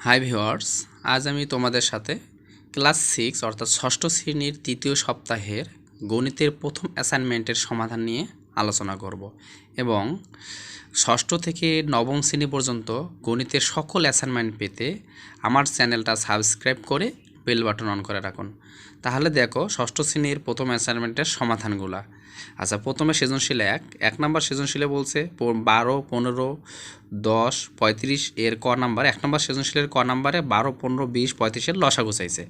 High viewers আজ আমি তোমাদের সাথে ক্লাস সিক্স অর্থাৎ ষষ্ঠ শ্রেণির তৃতীয় সপ্তাহের গণিতের প্রথম অ্যাসাইনমেন্টের সমাধান নিয়ে আলোচনা করব এবং ষষ্ঠ থেকে নবম শ্রেণি পর্যন্ত গণিতের সকল অ্যাসাইনমেন্ট পেতে আমার চ্যানেলটা সাবস্ক্রাইব করে বেল বাটন অন করে রাখুন। তাহলে দেখো ষষ্ঠ শ্রেণির প্রথম অ্যাসাইনমেন্টের সমাধানগুলা। আচ্ছা প্রথমে সৃজনশীল এক এক নাম্বার সৃজনশীলে বলছে বারো, পনেরো দশ, পঁয়ত্রিশ এর ক নাম্বার, এক নম্বর সৃজনশীলের ক নাম্বারে বারো, পনেরো, বিশ, পঁয়ত্রিশের লসাগু চাইছে।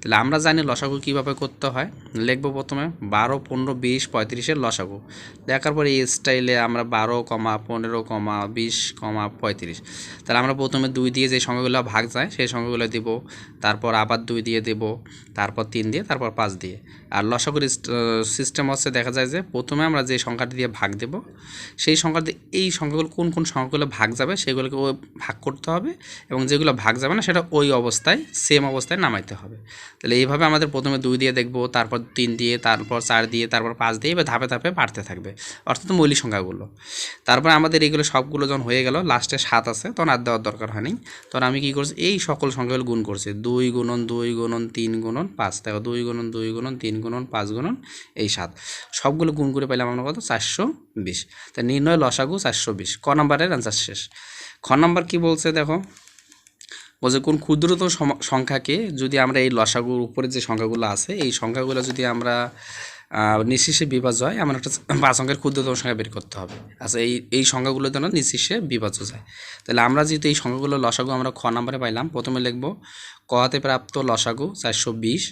তাহলে আমরা জানি লসাগু কীভাবে করতে হয়। লিখব প্রথমে, বারো, পনেরো, বিশ, পঁয়ত্রিশের লসাগু। দেখার পরে এই স্টাইলে আমরা বারো, কমা, পনেরো, কমা, বিশ, কমা, পঁয়ত্রিশ। তাহলে আমরা প্রথমে দুই দিয়ে যে সংখ্যাগুলো ভাগ যায়, সেই সংখ্যাগুলো দিব। তারপর আবার দুই দিয়ে দেব, তারপর তিন দিয়ে, তারপর পাঁচ দিয়ে। আর লসাগুর সিস্টেম হচ্ছে দেখা যায় যে প্রথমে আমরা যে সংখ্যাটি দিয়ে ভাগ দেব, সেই সংখ্যাটি এই সংখ্যাগুলো কোন কোন সংখ্যাগুলো ভাগ যাবে, সেগুলোকে ভাগ করতে হবে এবং যেগুলো ভাগ যাবে না, সেটা ওই অবস্থায় সেম অবস্থায় নামাইতে হবে। তাহলে এইভাবে আমাদের প্রথমে দুই দিয়ে দেখব, তারপর তিন দিয়ে, তারপর চার দিয়ে, তারপর পাঁচ দিয়ে, এবার ধাপে ধাপে বাড়তে থাকবে। অর্থাৎ মৌলিক সংখ্যাগুলো। তারপর আমাদের এইগুলো সবগুলো যখন হয়ে গেল লাস্টে সাত আছে, তখন আর দেওয়ার দরকার হয়নি। তখন আমি কী করছি, এই সকল সংখ্যাগুলো গুণ করছি। দুই গুণন দুই গুণন, তিন গুণন, পাঁচ। দেখো, দুই গুণন দুই গুণন, তিন গুণন, পাঁচ গুণন, এই সাত। সবগুলো গুণ করে পেলাম আমরা কত? চারশো বিশ। তা নির্ণয় লসাগু চারশো বিশ। ক নম্বরের অ্যান্সার শেষ। খ নম্বর কি বলছে দেখো? বলছে, কোন ক্ষুদ্রতম সম- সংখ্যাকে যদি আমরা এই লসাগুর উপরে যে সংখ্যাগুলো আছে, এই সংখ্যাগুলো যদি আমরা নিঃশেষে বিভাজ্য হয় এমন একটা পাঁচ অঙ্কের ক্ষুদ্রতম সংখ্যা বের করতে হবে। আচ্ছা এই এই সংখ্যাগুলো যেন নিঃশেষে বিভাজ্য যায়। তাহলে আমরা যেহেতু এই সংখ্যাগুলো লসাগু আমরা খ নম্বরে পাইলাম, প্রথমে লিখব কতে প্রাপ্ত লসাগু চারশো বিশ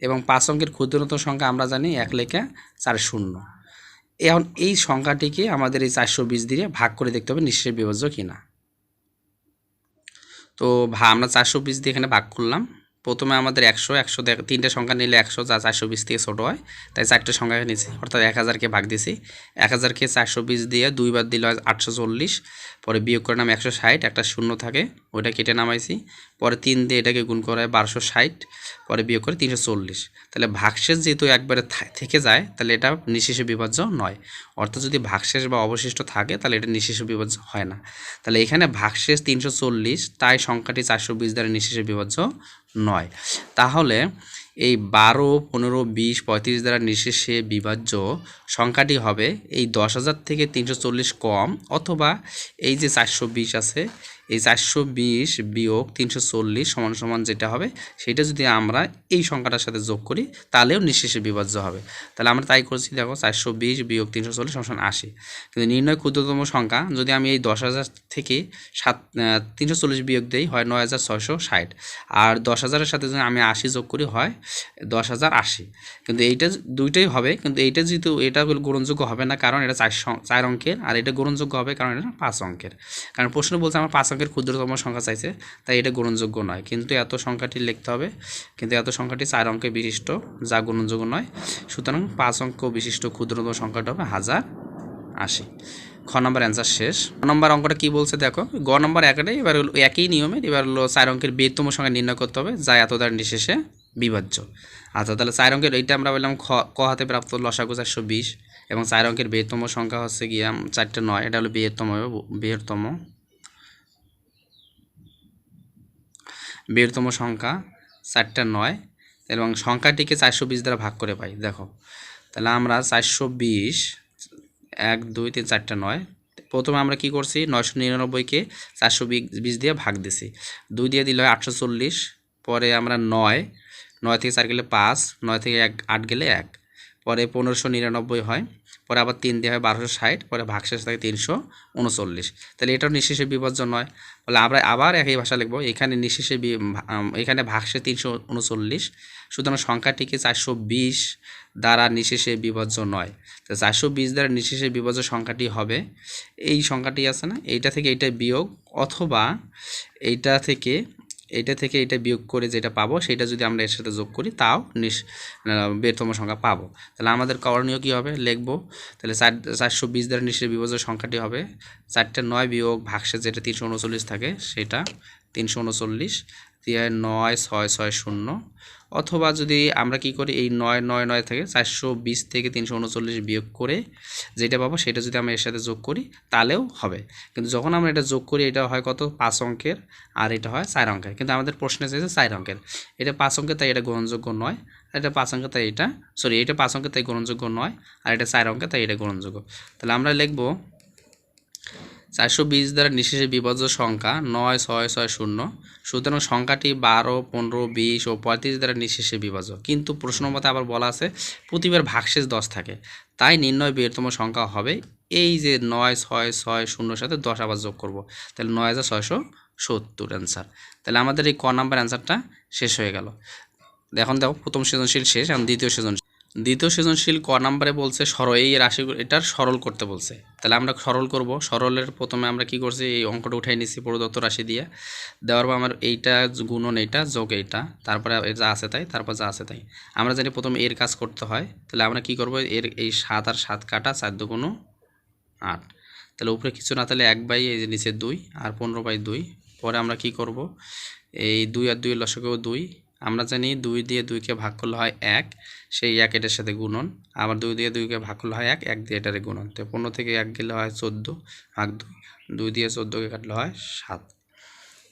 এবং পাঁচ অঙ্কের ক্ষুদ্রতম সংখ্যা আমরা জানি এক লেখা চার শূন্য। এখন এই সংখ্যাটিকে আমাদের এই চারশো বিশ দিয়ে ভাগ করে দেখতে হবে নিঃশ্বের বিভাজ্য কিনা। তো ভা, আমরা চারশো বিশ দিয়ে এখানে ভাগ করলাম। প্রথমে আমাদের একশো একশো তিনটে সংখ্যা নিলে একশো যা চারশো বিশ থেকে ছোটো হয়, তাই চারটে সংখ্যা নিয়েছি। অর্থাৎ এক হাজারকে ভাগ দিয়েছি। এক হাজারকে চারশো বিশ দিয়ে দুইবার দিলে হয় আটশো চল্লিশ, পরে বিয়োগ করে নাম একশো ষাট, একটা শূন্য থাকে, ওইটা কেটে নামাইছি। পরে তিন দিয়ে এটাকে গুণ করা হয় বারোশো ষাট, পরে বিয়োগ করে তিনশো চল্লিশ। তাহলে ভাগশেষ যেহেতু একবারে থেকে যায়, তাহলে এটা নিঃশেষে বিভাজ্য নয়। অর্থাৎ যদি ভাগশেষ বা অবশিষ্ট থাকে, তাহলে এটা নিঃশেষে বিভাজ্য হয় না। তাহলে এখানে ভাগশেষ তিনশো চল্লিশ, তাই সংখ্যাটি চারশো বিশ দ্বারা নিঃশেষে বিভাজ্য নয়। তাহলে এই বারো, পনেরো, বিশ, পঁয়ত্রিশ দ্বারা নিঃশেষে বিভাজ্য সংখ্যাটি হবে এই দশ হাজার থেকে তিনশো চল্লিশ কম অথবা এই যে চারশো বিশ আছে এই চারশো বিশ বিয়োগ তিনশো চল্লিশ সমান সমান যেটা হবে, সেটা যদি আমরা এই সংখ্যাটার সাথে যোগ করি, তাহলেও নিঃশেষে বিভাজ্য হবে। তাহলে আমরা তাই করছি, দেখো চারশো বিশ বিয়োগ তিনশো চল্লিশ সমান আশি। কিন্তু নির্ণয় ক্ষুদ্রতম সংখ্যা, যদি আমি এই দশ হাজার থেকে সাত তিনশো চল্লিশ বিয়োগ দেই, হয় নয় হাজার ছয়শো ষাট। আর দশ হাজারের সাথে যদি আমি আশি যোগ করি, হয় দশ হাজার আশি। কিন্তু এইটা দুইটাই হবে, কিন্তু এইটা যেহেতু এটা গ্রহণযোগ্য হবে না, কারণ এটা চার চার অঙ্কের, আর এটা গ্রহণযোগ্য হবে কারণ এটা পাঁচ অঙ্কের। কারণ প্রশ্ন বলছে আমার পাঁচ অঙ্কের ক্ষুদ্রতম সংখ্যা চাইছে, তাই এটা গ্রহণযোগ্য নয়। কিন্তু এত সংখ্যাটি লিখতে হবে, কিন্তু এত সংখ্যাটি চার অঙ্কে বিশিষ্ট, যা গ্রহণযোগ্য নয়। সুতরাং পাঁচ অঙ্ক বিশিষ্ট ক্ষুদ্রতম সংখ্যাটা হবে হাজার আশি। খ নম্বর অ্যান্সার শেষ। গ নম্বর অঙ্কটা কি বলছে দেখো, গ নম্বর একটাই এবার হলো একই নিয়মের এবার হলো চার অঙ্কের বৃহত্তম সংখ্যা নির্ণয় করতে হবে, যা এত দ্বার নিঃশেষে বিভাজ্য। আচ্ছা তাহলে চার অঙ্কের, এইটা আমরা বললাম খ, ক হাতে প্রাপ্ত লসাগু চারশো বিশ, এবং চার অঙ্কের বৃহত্তম সংখ্যা হচ্ছে গিয়ে চারটে নয়, এটা হলো বৃহত্তম বৃহত্তম বৃহত্তম সংখ্যা চারটে নয়, এবং সংখ্যাটিকে চারশো বিশ দ্বারা ভাগ করে পাই। দেখো, তাহলে আমরা চারশো বিশ, এক, দুই, তিন, চারটে নয়। প্রথমে আমরা কি করছি? নয়শো নিরানব্বইকে চারশো বিশ দিয়ে ভাগ দিছি। দুই দিয়ে দিলে হয় আটশো চল্লিশ, পরে আমরা নয় নয় থেকে চার গেলে পাঁচ, নয় থেকে এক, আট গেলে এক, পরে পনেরোশো নিরানব্বই হয়। পরে আবার তিন দিয়ে হয় বারোশো ষাট, পরে ভাগশেষ থাকে তিনশো উনচল্লিশ। তাহলে এটাও নিঃশেষে বিভাজ্য নয়। বলে আমরা আবার একই ভাষা লিখব, এখানে নিঃশেষে এখানে ভাগশে তিনশো উনচল্লিশ, সুতরাং সংখ্যাটিকে চারশো বিশ দ্বারা নিঃশেষে বিভাজ্য নয়। তো চারশো বিশ দ্বারা নিঃশেষে বিভাজ্য সংখ্যাটি হবে, এই সংখ্যাটি আছে না? এইটা থেকে এইটা বিয়োগ অথবা এইটা থেকে এইটা থেকে এটা বিয়োগ করে যেটা পাবো, সেটা যদি আমরা এর সাথে যোগ করি, তাও নিঃ বৃহত্তম সংখ্যা পাবো। তাহলে আমাদের করণীয় কী হবে? লিখব। তাহলে চার, চারশো বিশ দ্বারা নিঃশেষে বিভাজ্য সংখ্যাটি হবে চারটে নয় বিয়োগ ভাগসে যেটা তিনশো উনচল্লিশ থাকে, সেটা তিনশো উনচল্লিশ দিয়ে নয় ছয় ছয় শূন্য অথবা যদি আমরা কি করি, এই নয় নয় নয় থেকে চারশো বিশ থেকে তিনশো উনচল্লিশ বিয়োগ করে যেটা পাবো, সেটা যদি আমরা এর সাথে যোগ করি, তাহলেও হবে। কিন্তু যখন আমরা এটা যোগ করি, এটা হয় কত? পাঁচ অঙ্কের, আর এটা হয় চার অঙ্কের। কিন্তু আমাদের প্রশ্নে চেয়েছে চার অঙ্কের। এটা পাঁচ অঙ্কের, তাই এটা গ্রহণযোগ্য নয়। আর এটা পাঁচ অঙ্কের, তাই এটা সরি এটা পাঁচ অঙ্কের, তাই গ্রহণযোগ্য নয়। আর এটা চার অঙ্কের, তাই এটা গ্রহণযোগ্য। তাহলে আমরা লিখব চারশো বিশ দ্বারা নিঃশেষে বিভাজ্য সংখ্যা নয়, ছয় ছয়, শূন্য। সুতরাং সংখ্যাটি বারো, পনেরো, বিশ ও পঁয়ত্রিশ দ্বারা নিঃশেষে বিভাজ্য কিন্তু প্রশ্ন মতে আবার বলা আছে, প্রতিবার ভাগশেষ দশ থাকে। তাই নির্ণয় বৃহত্তম সংখ্যা হবে এই যে নয়, ছয় ছয়, শূন্যর সাথে দশ আবার যোগ করব। তাহলে নয় হাজার ছয়শো সত্তর অ্যান্সার তাহলে আমাদের এই ক নাম্বার অ্যান্সারটা শেষ হয়ে গেল। এখন দেখো, প্রথম সৃজনশীল শেষ, এখন দ্বিতীয় সৃজনশীল। দ্বিতীয় সৃজনশীল ক নাম্বারে বলছে সরল, এই রাশি এটার সরল করতে বলছে। তাহলে আমরা সরল করব। সরলের প্রথমে আমরা কি করছি, এই অঙ্কটা উঠাই নিচ্ছি প্রদত্ত রাশি দিয়ে। দেওয়ার পর আমার এইটা গুণন এইটা, যোগ এইটা, তারপরে যা আছে তাই, তারপর যা আছে তাই। আমরা জানি প্রথমে এর কাজ করতে হয়। তাহলে আমরা কি করব, এর এই সাত আর সাত কাটা চার দুগুণ আট। তাহলে উপরে কিছু না, তাহলে এক বাই, এই যে নিচে দুই, আর পনেরো বাই দুই। পরে আমরা কি করব, এই দুই আর দুই লসকেও দুই আমরা জানি দুই দিয়ে দুইকে ভাগ করলে হয় এক, সেই এক এটার সাথে গুণন। আবার দুই দিয়ে দুইকে ভাগ করলে হয় এক এক দিয়ে এটারে গুণন। তো পনেরো থেকে এক গেলে হয় চোদ্দ, ভাগ দুই। দুই দিয়ে চোদ্দোকে কাটলে হয় সাত।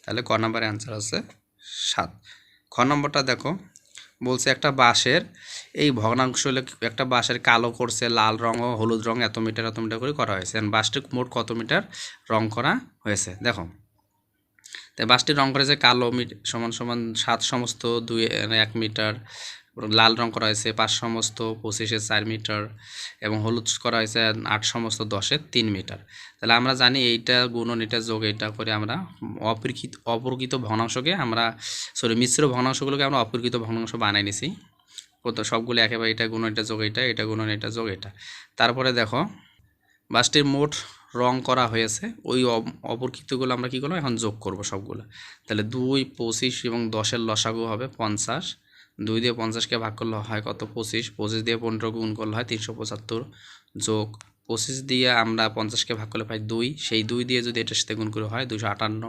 তাহলে ক নম্বরের অ্যান্সার আছে? সাত। খ নম্বরটা দেখো, বলছে একটা বাঁশের, এই ভগ্নাংশ হলে একটা বাঁশের কালো করছে, লাল রং ও হলুদ রং এত মিটার এত মিটার করে করা হয়েছে। বাঁশটি মোট কত মিটার রং করা হয়েছে? দেখো তাই বাসটি রং করেছে কালো সমান সমান সাত সমস্ত, দুই এক মিটার। লাল রং করা হয়েছে পাঁচ সমস্ত, পঁচিশে চার মিটার এবং হলুদ করা হয়েছে আট সমস্ত, দশে তিন মিটার। তাহলে আমরা জানি এইটা গুণন এটা যোগ এটা করে আমরা অপরিকৃত অপরকৃত ভগ্নাংশকে আমরা সরি মিশ্র ভগ্নাংশগুলোকে আমরা অপরকৃত ভগ্নাংশ বানাই নিছি। কত সবগুলো একেবারে এটা গুণন, এটা যোগ এটা এটা গুণন, এটা যোগ এটা তারপরে দেখো বাসটির মোট রং করা হয়েছে, ওই অপরকৃতগুলো আমরা কী করলাম? এখন যোগ করব সবগুলো। তাহলে দুই পঁচিশ এবং দশের লসাগু হবে পঞ্চাশ। দুই দিয়ে পঞ্চাশকে ভাগ করলে হয় কত? পঁচিশ। পঁচিশ দিয়ে পনেরো গুণ করলে হয় তিনশো পঁচাত্তর। যোগ পঁচিশ দিয়ে আমরা পঞ্চাশকে ভাগ করলে পাই দুই। সেই দুই দিয়ে যদি এটার সাথে গুণ করে হয় দুশো আটান্ন।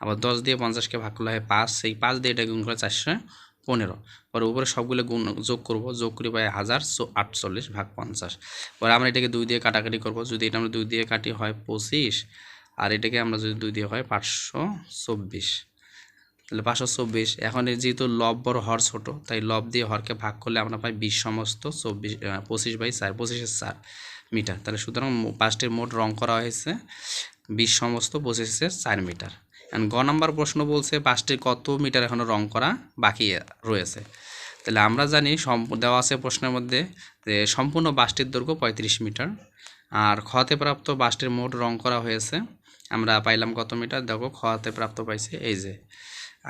আবার দশ দিয়ে পঞ্চাশকে ভাগ করলে হয় পাঁচ। সেই পাঁচ দিয়ে এটা গুণ করে চারশো পনেরো। পরে উপরে সবগুলো গুণ যোগ করব, যোগ করে পাই হাজার চো- আটচল্লিশ ভাগ পঞ্চাশ। পরে আমরা এটাকে দুই দিয়ে কাটাকাটি করব, যদি এটা আমরা দুই দিয়ে কাটি হয় পঁচিশ, আর এটাকে আমরা যদি দুই দিয়ে হয় পাঁচশো চব্বিশ। তাহলে পাঁচশো চব্বিশ, এখন যেহেতু লব বড় হর ছোট, তাই লব দিয়ে হরকে ভাগ করলে আমরা পাই বিশ সমস্ত চব্বিশ পঁচিশ বাই চার, পঁচিশের চার মিটার। তাহলে সুতরাং পাঁচটির মোট রং করা হয়েছে বিশ সমস্ত পঁচিশের চার মিটার। গ নাম্বার প্রশ্ন বলছে পাঁচটির কত মিটার এখনও রং করা বাকি রয়েছে? তাহলে আমরা জানি দেওয়া আছে প্রশ্নের মধ্যে যে সম্পূর্ণ বাসটির দৈর্ঘ্য পঁয়ত্রিশ মিটার। আর খতে প্রাপ্ত বাসটির মোট রং করা হয়েছে, আমরা পাইলাম কত মিটার? দেখো, খতে প্রাপ্ত পাইছে এই যে।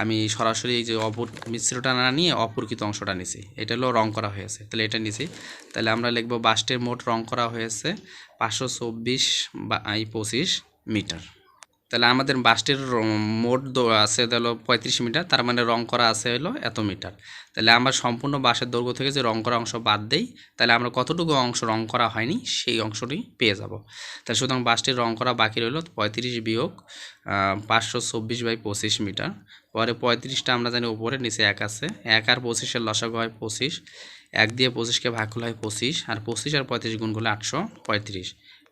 আমি সরাসরি এই যে অপর মিশ্রটা না নিয়ে অপরকৃত অংশটা নিছি, এটা হলো রং করা হয়েছে। তাহলে এটা নিছি। তাহলে আমরা লিখব বাসটির মোট রং করা হয়েছে পাঁচশো চব্বিশ বা পঁচিশ মিটার। তাহলে আমাদের বাসটির মোট আছে হলো পঁয়ত্রিশ মিটার, তার মানে রং করা আছে হলো এত মিটার। তাহলে আমরা সম্পূর্ণ বাসের দৈর্ঘ্য থেকে যে রং করা অংশ বাদ দেই, তাহলে আমরা কতটুকু অংশ রং করা হয়নি সেই অংশটি পেয়ে যাব। তাহলে সুতরাং বাসটির রং করা বাকি রইল পঁয়ত্রিশ বিয়োগ পাঁচশো চব্বিশ বাই পঁচিশ মিটার। পরে পঁয়ত্রিশটা আমরা জানি উপরে, নিচে এক আছে। এক আর পঁচিশের লসাগু হয় পঁচিশ। এক দিয়ে পঁচিশকে ভাগ করলে হয় পঁচিশ, আর পঁচিশ আর পঁয়ত্রিশ গুণ করলে আটশো পঁয়ত্রিশ।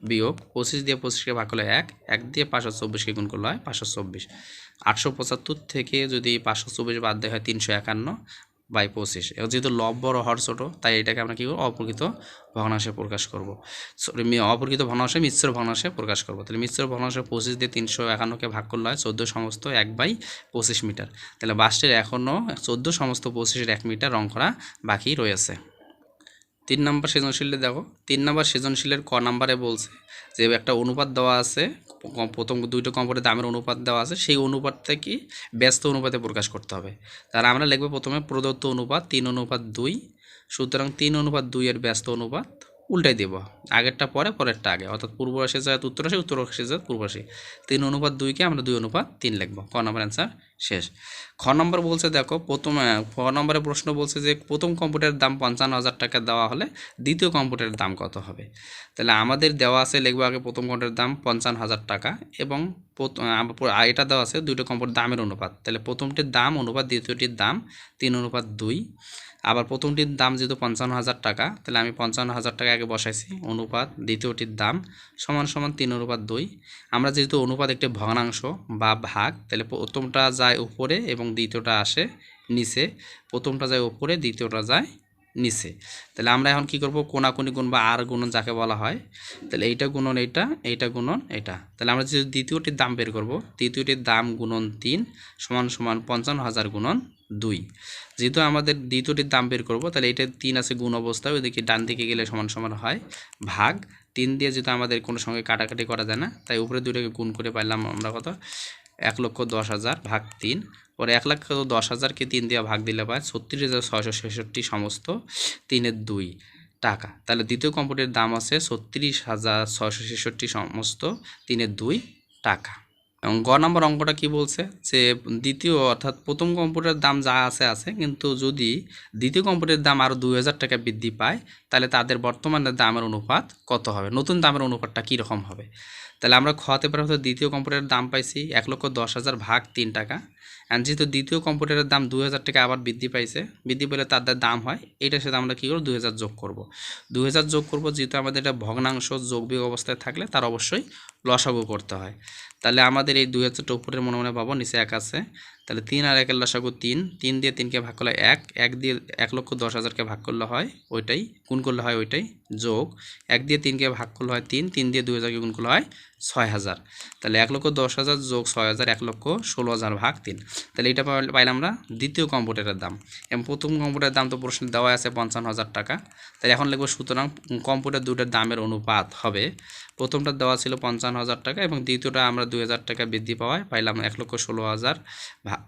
বিয়োগ, পঁচিশ দিয়ে পঁচিশকে ভাগ করলে এক এক দিয়ে পাঁচশো চব্বিশকে গুণ করলে হয় পাঁচশো চব্বিশ। আটশো পঁচাত্তর থেকে যদি পাঁচশো চব্বিশ বাদ দেওয়া হয় তিনশো একান্ন বাই পঁচিশ যেহেতু লব বড় হর ছোটো, তাই এটাকে আমরা কী করব? অপরকৃত ভগ্নাংশে প্রকাশ করব। সরি অপরকৃত ভগ্নাংশে মিশ্র ভগ্নাংশে প্রকাশ করব। তাহলে মিশ্র ভগ্নাংশে পঁচিশ দিয়ে তিনশো একান্নকে ভাগ করলে হয় চোদ্দ সমস্ত এক বাই পঁচিশ মিটার। তাহলে বাসটির এখনও চোদ্দ সমস্ত পঁচিশের এক মিটার রং করা বাকি রয়েছে। তিন নম্বর সৃজনশীলে দেখো। তিন নম্বর সৃজনশীলের ক নাম্বারে বলছে যে একটা অনুপাত দেওয়া আছে প্রথম দুইটা কম্পোনেন্টের দামের অনুপাত দেওয়া আছে, সেই অনুপাতটাকে ব্যস্ত অনুপাতে প্রকাশ করতে হবে। তাহলে আমরা লিখব প্রথমে প্রদত্ত অনুপাত তিন অনুপাত দুই, সুতরাং তিন অনুপাত দুইয়ের ব্যস্ত অনুপাত উল্টাই দেব। আগেরটা পরে, পরেরটা আগে। অর্থাৎ পূর্ব রাশি যায় উত্তর রাশি উত্তর রাশি যায় পূর্ব রাশি। তিন অনুপাত দুইকে আমরা দুই অনুপাত তিন লিখব। ক নম্বর অ্যান্সার শেষ। খ নম্বর বলছে দেখো, প্রথম খ নম্বরের প্রশ্ন বলছে যে প্রথম কম্পিউটারের দাম পঞ্চান্ন হাজার টাকা দেওয়া হলে দ্বিতীয় কম্পিউটারের দাম কত হবে? তাহলে আমাদের দেওয়া আছে, লিখব আগে প্রথম কম্পিউটারের দাম পঞ্চান্ন হাজার টাকা এবং এটা দেওয়া আছে দুটো কম্পিউটার দামের অনুপাত। তাহলে প্রথমটির দাম অনুপাত, দ্বিতীয়টির দাম তিন অনুপাত দুই। আবার প্রথমটির দাম যেহেতু পঞ্চান্ন হাজার টাকা, তাহলে আমি পঞ্চান্ন হাজার টাকা আগে বসাইছি, অনুপাত। দ্বিতীয়টির দাম সমান সমান তিন অনুপাত দুই। আমরা যেহেতু অনুপাত একটি ভগ্নাংশ বা ভাগ, তাহলে প্রথমটা যায় উপরে এবং দ্বিতীয়টা আসে নিচে। প্রথমটা যায় উপরে, দ্বিতীয়টা যায় নিচে। তাহলে আমরা এখন কি করব? কোনাকুনি গুণ বা আর গুণন যাকে বলা হয়, তাহলে এইটা গুণন এইটা এইটা গুণন এটা তাহলে আমরা যদি দ্বিতীয়টির দাম বের করব, দ্বিতীয়টির দাম গুণন তিন সমান সমান পঞ্চান্ন হাজার গুণন দুই। যেহেতু আমাদের দ্বিতীয়টির দাম বের করব, তাহলে এটা তিন আছে গুণ অবস্থায় ওইদিকে ডান দিকে গেলে সমান সমান হয় ভাগ। তিন দিয়ে যেহেতু আমাদের কোনো সঙ্গে কাটাকাটি করা যায় না, তাই উপরে দুইটাকে গুণ করে পাইলাম আমরা কত? এক লক্ষ দশ হাজার ভাগ তিন। পরে এক লক্ষ দশ হাজারকে তিন দিয়ে ভাগ দিলে পায় ছত্রিশ হাজার ছয়শো ছেষট্টি সমস্ত তিনের দুই টাকা। তাহলে দ্বিতীয় কম্পিউটারের দাম আছে ছত্রিশ হাজার ছয়শো ছেষট্টি সমস্ত তিনের দুই টাকা। এবং গ নম্বর অঙ্কটা কি বলছে? যে দ্বিতীয় অর্থাৎ প্রথম কম্পিউটারের দাম যা আছে আছে। কিন্তু যদি দ্বিতীয় কম্পিউটারের দাম আরও দুই হাজার টাকা বৃদ্ধি পায়, তাহলে তাদের বর্তমানে দামের অনুপাত কত হবে? নতুন দামের অনুপাতটা কীরকম হবে? তাহলে আমরা খতে হয়তো দ্বিতীয় কম্পিউটারের দাম পাইছি এক লক্ষ দশ হাজার ভাগ তিন টাকা। অ্যান্ড যেহেতু দ্বিতীয় কম্পিউটারের দাম দুই হাজার টাকা আবার বৃদ্ধি পাইছে, বৃদ্ধি পেলে তার দাম হয়, এটার সাথে আমরা কী করব? দুই হাজার যোগ করব। দুই হাজার যোগ করব যেহেতু আমাদের এটা ভগ্নাংশ যোগ অবস্থায় থাকলে তার অবশ্যই লসাগু করতে হয়। তাহলে আমাদের এই দুই হাজারটা উপরের মনে মনে পাবো নিচে এক আছে। তাহলে তিন আর একের লসাগু তিন তিন দিয়ে তিনকে ভাগ করলে এক এক দিয়ে এক লক্ষ দশ হাজারকে ভাগ করলে হয় ওইটাই, গুণ করলে হয় ওইটাই যোগ। এক দিয়ে তিনকে ভাগ করলে হয় তিন তিন দিয়ে দুই হাজারকে গুণ করলে হয় ছয় হাজার। তাহলে এক লক্ষ দশ হাজার যোগ ছয় হাজার, এক লক্ষ ষোলো হাজার ভাগ তিন। তাহলে এটা পাইল- পাইলাম আমরা দ্বিতীয় কম্পিউটারের দাম। এবং প্রথম কম্পিউটারের দাম তো প্রশ্ন দেওয়া আছে পঞ্চান্ন হাজার টাকা। তাহলে এখন লিখব, সুতরাং কম্পিউটার দুটোর দামের অনুপাত হবে। প্রথমটা দেওয়া ছিল পঞ্চান্ন হাজার টাকা এবং দ্বিতীয়টা আমরা দুই হাজার টাকা বৃদ্ধি পাওয়ায় পাইলাম এক লক্ষ ষোলো হাজার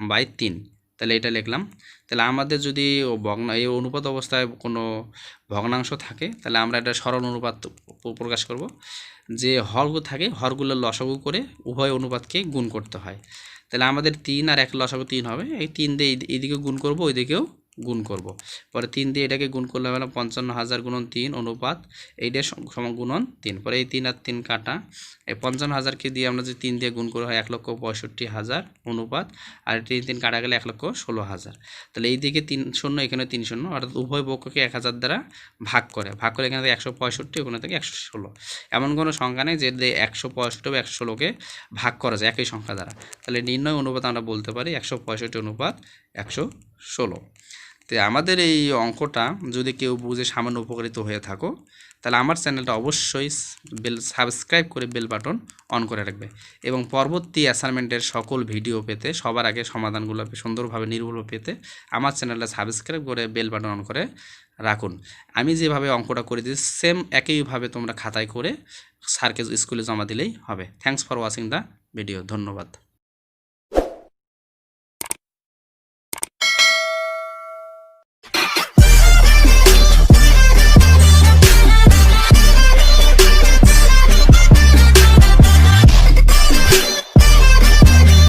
বাই তিন। তাহলে এটা লিখলাম। তাহলে আমাদের যদি ভগ্ন এই অনুপাত অবস্থায় কোনো ভগ্নাংশ থাকে, তাহলে আমরা এটা সরল অনুপাত প্রকাশ করব। যে হরগুলো থাকে হরগুলো লসাগু করে উভয় অনুপাতকে গুণ করতে হয়। তাহলে আমাদের তিন আর এক লসাগু তিন হবে। এই তিন দিয়ে এদিকে গুণ করব, ওইদিকেও গুণ করব। পরে তিন দিয়ে এটাকে গুণ করলে হবে পঞ্চান্ন হাজার গুণন তিন অনুপাত, এইটা গুণন তিন। পরে এই তিন আর তিন কাটা। এই পঞ্চান্ন হাজারকে দিয়ে আমরা যদি তিন দিয়ে গুণ করে হয়, এক লক্ষ পঁয়ষট্টি হাজার অনুপাত, আর তিন তিন কাটা গেলে এক লক্ষ ষোলো হাজার। তাহলে এই দিকে তিন শূন্য, এখানে তিন শূন্য, অর্থাৎ উভয় পক্ষকে এক হাজার দ্বারা ভাগ করে। ভাগ করে এখানে থেকে একশো পঁয়ষট্টি, ওখানে থেকে একশো ষোলো। এমন কোনো সংখ্যা নেই যে একশো পঁয়ষট্টি বা একশো ষোলোকে ভাগ করা যায় একই সংখ্যা দ্বারা। তাহলে নির্ণয় অনুপাত আমরা বলতে পারি একশো পঁয়ষট্টি অনুপাত একশো ষোলো। তো আমাদের এই অঙ্কটা যদি কেউ বুঝে সামান্য উপকারিত হয়ে থাকো, তাহলে আমার চ্যানেলটা অবশ্যই বেল, সাবস্ক্রাইব করে বেল বাটন অন করে রাখবে এবং পরবর্তী অ্যাসাইনমেন্টের সকল ভিডিও পেতে, সবার আগে সমাধানগুলো সুন্দরভাবে, নির্ভুলভাবে পেতে আমার চ্যানেলটা সাবস্ক্রাইব করে বেল বাটন অন করে রাখুন। আমি যেভাবে অঙ্কটা করে দিচ্ছি সেম একইভাবে তোমরা খাতায় করে স্যারকে স্কুলে জমা দিলেই হবে। Thanks for watching the video ধন্যবাদ।